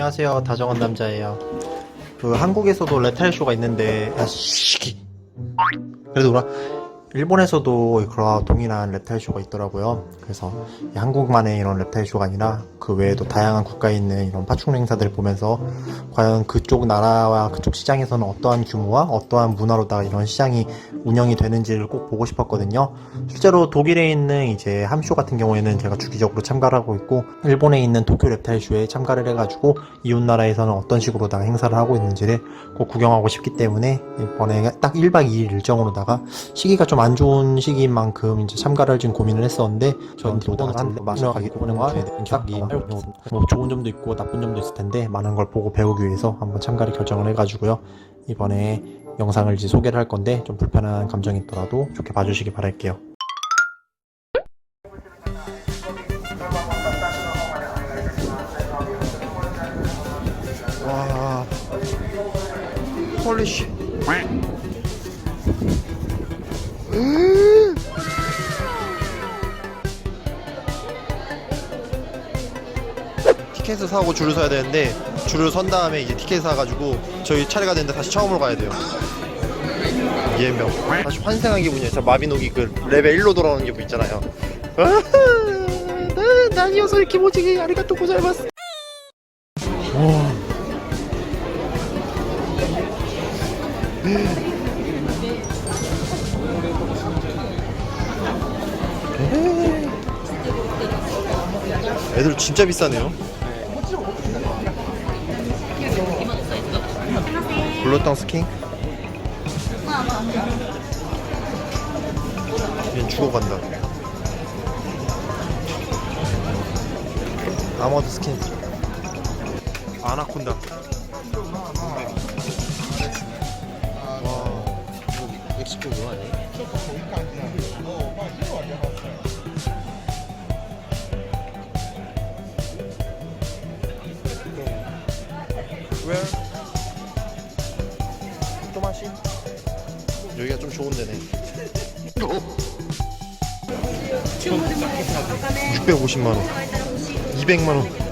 안녕하세요. 다정한 남자예요. 그 한국에서도 레탈 쇼가 있는데 아 시기. 그래도 그렇 일본에서도 그런 동일한 랩탈 쇼가 있더라고요. 그래서 이 한국만의 이런 랩탈 쇼가 아니라 그 외에도 다양한 국가에 있는 이런 파충류 행사들을 보면서 과연 그쪽 나라와 그쪽 시장에서는 어떠한 규모와 어떠한 문화로다 이런 시장이 운영이 되는지를 꼭 보고 싶었거든요. 실제로 독일에 있는 이제 함쇼 같은 경우에는 제가 주기적으로 참가를 하고 있고 일본에 있는 도쿄 랩탈 쇼에 참가를 해가지고 이웃 나라에서는 어떤 식으로 다 행사를 하고 있는지를 꼭 구경하고 싶기 때문에 이번에 딱 1박 2일 일정으로다가 시기가 좀안 좋은 시기인 만큼 이제 참가를 지금 고민을 했었는데 한번 가기 보는 거 딱이 뭐 좋은 점도 있고 나쁜 점도 있을 텐데 많은 걸 보고 배우기 위해서 한번 참가를 결정을 해가지고요 이번에 영상을 이제 소개를 할 건데 좀 불편한 감정이 있더라도 좋게 봐주시기 바랄게요. 와, 홀리씨. 티켓을 사고 줄을 서야 되는데 줄을 선 다음에 이제 티켓 사가지고 저희 차례가 되는데 다시 처음으로 가야 돼요. 예명 다시 환생한 기분이에요. 저 마비노기 그 레벨 1로 돌아오는 기분 있잖아요. 아, 난 이어서 이렇게 모지게 아리가또 고자이마스. 와. 애들 진짜 비싸네요. 블루땅 스킨? 얘 죽어간다. 아머드 스킨. 아나콘다. 와. 멕시코 뭐 하네? Where? 토마시? 여기가 좀 좋은 데네. 650만 원. 200만 원.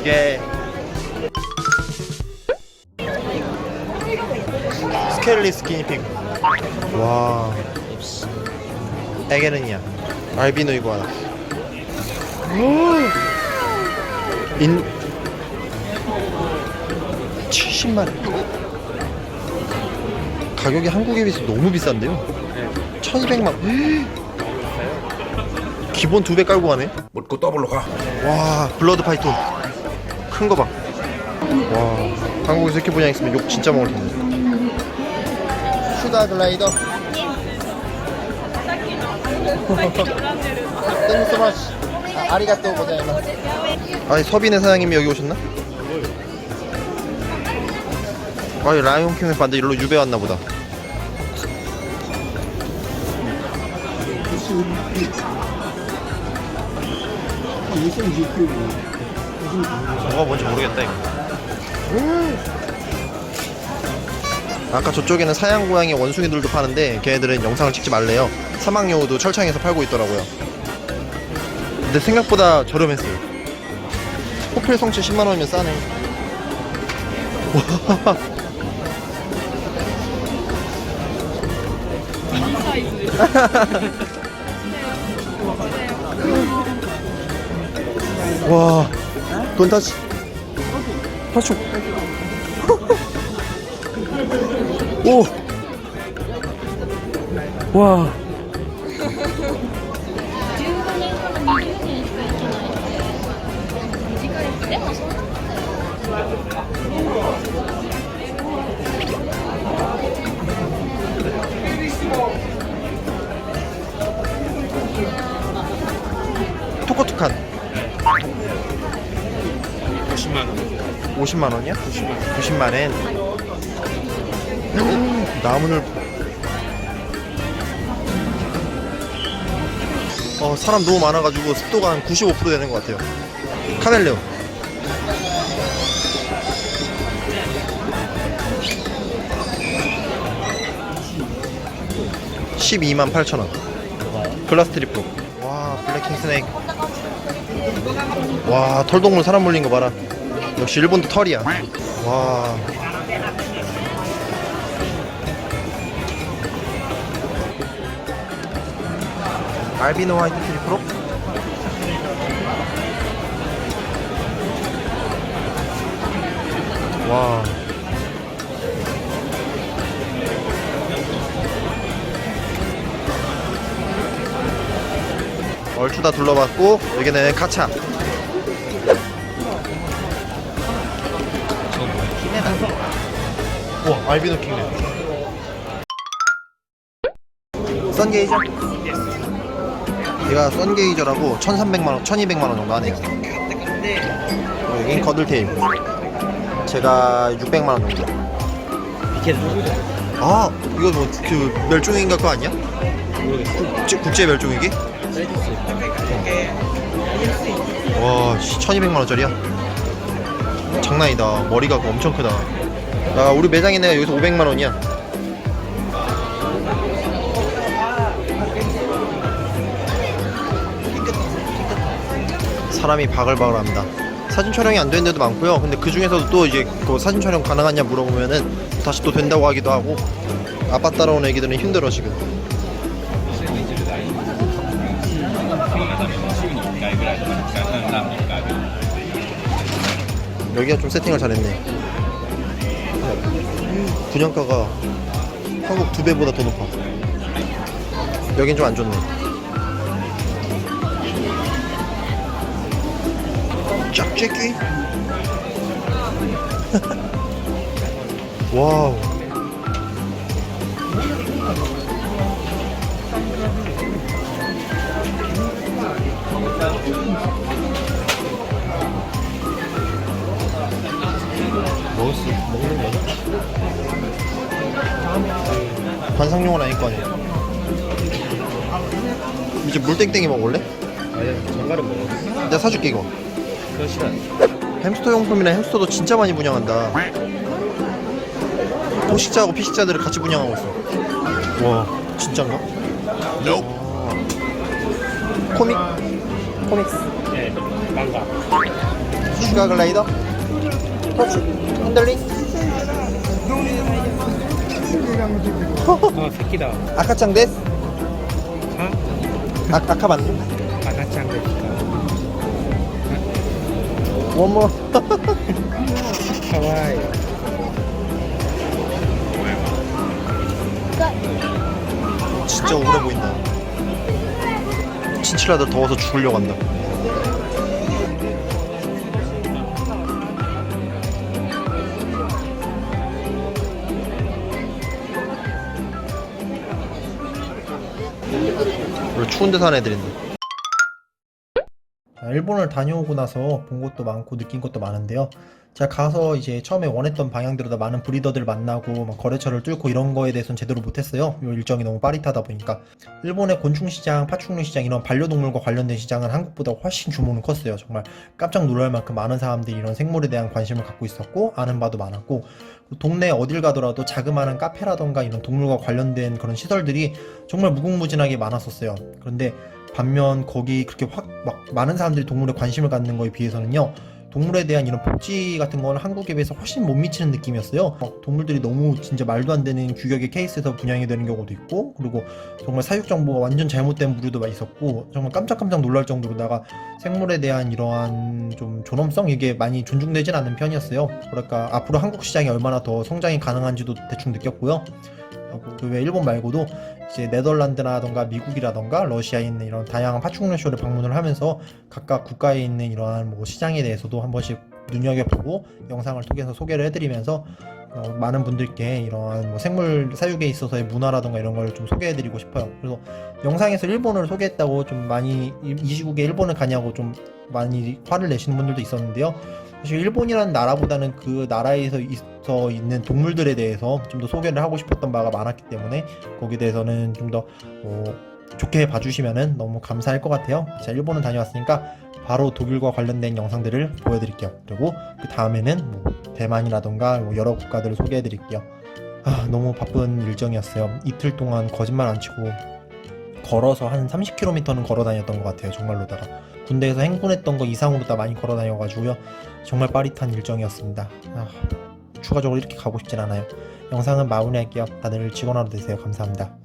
스게. 스켈리 스키니핑. 와. 에게는이야. 알비노 이구아나. 인 70만 원. 가격이 한국에 비해서 너무 비싼데요? 1200만 원. 기본 두 배 깔고 가네. 묻고 더블로 가. 와, 블러드 파이톤. 큰 거 봐. 와, 한국에서 이렇게 분양 있으면 욕 진짜 먹을 텐데. 슈다 글라이더. 땡스마시. 아리가또 고자이마스. 아니 서빈의 사장님이 여기 오셨나? 아니 라이온 킹을 봤는데 일로 유배 왔나 보다. 뭐가 뭔지 모르겠다 이거. 아까 저쪽에는 사양 고양이 원숭이들도 파는데 걔네들은 영상을 찍지 말래요. 사막여우도 철창에서 팔고 있더라고요. 근데 생각보다 저렴했어요. 호필 성체 10만 원이면 싸네. 와. 와, 돈 다시. 다시. 오. 와. 50만 원. 50만 원이야? 90만 원. 90만 엔. 음, 나무늘. 어 사람 너무 많아가지고 습도가 한 95% 되는 것 같아요. 카멜레온. (128,000원) 글라스 트리플 와 블랙킹 스네이크 와 털동물 사람 물린 거 봐라. 역시 일본도 털이야. 와. 알비노 화이트 트리플로? 와. 얼추 다 둘러봤고 여기는 가차. 와 알비노 킹네. 선게이저. 얘가 선게이저라고 1,300만 원, 1,200만 원 정도 하네요. 여긴 거들테일. 제가 600만 원 정도. 비켓 아 이거 뭐 그 멸종인가 그거 아니야? 모르겠어. 국제, 국제 멸종위기? 와 1200만 원짜리야? 장난이다. 머리가 엄청 크다. 야 우리 매장에 내가 여기서 500만 원이야. 사람이 바글바글합니다. 사진 촬영이 안 되는 데도 많고요. 근데 그 중에서도 또 이제 그 사진 촬영 가능하냐 물어보면은 다시 또 된다고 하기도 하고 아빠 따라온 애기들은 힘들어 지금 여기가 좀 세팅을 잘했네. 분양가가 한국 두 배보다 더 높아. 여긴 좀 안 좋네. 짝짝이. 와우. 관상용은 아닐 거 아니야. 이제 물땡땡이 먹을래? 아니 정갈은 먹어. 내가 사줄게 이거. 그거 싫어. 햄스터 용품이나 햄스터도 진짜 많이 분양한다. 포식자하고 피식자들을 같이 분양하고 있어. 와, 진짠가? 아. 코믹? 코믹스. 네. 망가. 슈가 글라이더? 터치? 핸들링? 아 새끼다. 아카짱 데스? 아 아, 아카반? 아가짱 됐다. 원모 하와이. 진짜 우울해 보인다. 친칠라들 더워서 죽으려고 한다. 원래 추운 데 사는 애들인데. 일본을 다녀오고 나서 본 것도 많고 느낀 것도 많은데요. 제가 가서 이제 처음에 원했던 방향대로 다 많은 브리더들 만나고 막 거래처를 뚫고 이런 거에 대해서는 제대로 못했어요. 요 일정이 너무 빠릿하다 보니까 일본의 곤충 시장, 파충류 시장 이런 반려동물과 관련된 시장은 한국보다 훨씬 규모는 컸어요. 정말 깜짝 놀랄 만큼 많은 사람들이 이런 생물에 대한 관심을 갖고 있었고 아는 바도 많았고 동네 어딜 가더라도 자그마한 카페라던가 이런 동물과 관련된 그런 시설들이 정말 무궁무진하게 많았었어요. 그런데 반면 거기 그렇게 확 막 많은 사람들이 동물에 관심을 갖는 거에 비해서는요. 동물에 대한 이런 복지 같은 건 한국에 비해서 훨씬 못 미치는 느낌이었어요. 어, 동물들이 너무 진짜 말도 안 되는 규격의 케이스에서 분양이 되는 경우도 있고, 그리고 정말 사육 정보가 완전 잘못된 부류도 있었고, 정말 깜짝깜짝 놀랄 정도로다가 생물에 대한 이러한 좀 존엄성 이게 많이 존중되진 않는 편이었어요. 뭐랄까 앞으로 한국 시장이 얼마나 더 성장이 가능한지도 대충 느꼈고요. 그 외 일본 말고도 이제 네덜란드라던가 미국이라던가 러시아에 있는 이런 다양한 파충류 쇼를 방문을 하면서 각각 국가에 있는 이러한 뭐 시장에 대해서도 한 번씩 눈여겨보고 영상을 통해서 소개를 해드리면서 어, 많은 분들께 이러한 뭐 생물 사육에 있어서의 문화라던가 이런 걸 좀 소개해드리고 싶어요. 그래서 영상에서 일본을 소개했다고 좀 많이 이, 이 시국에 일본을 가냐고 좀 많이 화를 내시는 분들도 있었는데요. 사실 일본이라는 나라보다는 그 나라에서 있어 있는 동물들에 대해서 좀 더 소개를 하고 싶었던 바가 많았기 때문에 거기에 대해서는 좀더 뭐, 좋게 봐주시면은 너무 감사할 것 같아요. 제가 일본은 다녀왔으니까 바로 독일과 관련된 영상들을 보여드릴게요. 그리고 그 다음에는 뭐 대만이라던가 뭐 여러 국가들을 소개해드릴게요. 아, 너무 바쁜 일정이었어요. 이틀 동안 거짓말 안 치고 걸어서 한 30km는 걸어 다녔던 것 같아요. 정말로다가 군대에서 행군했던 거 이상으로 다 많이 걸어 다녀가지고요. 정말 빠릿한 일정이었습니다. 아, 추가적으로 이렇게 가고 싶진 않아요. 영상은 마무리할게요. 다들 즐거운 하루 되세요. 감사합니다.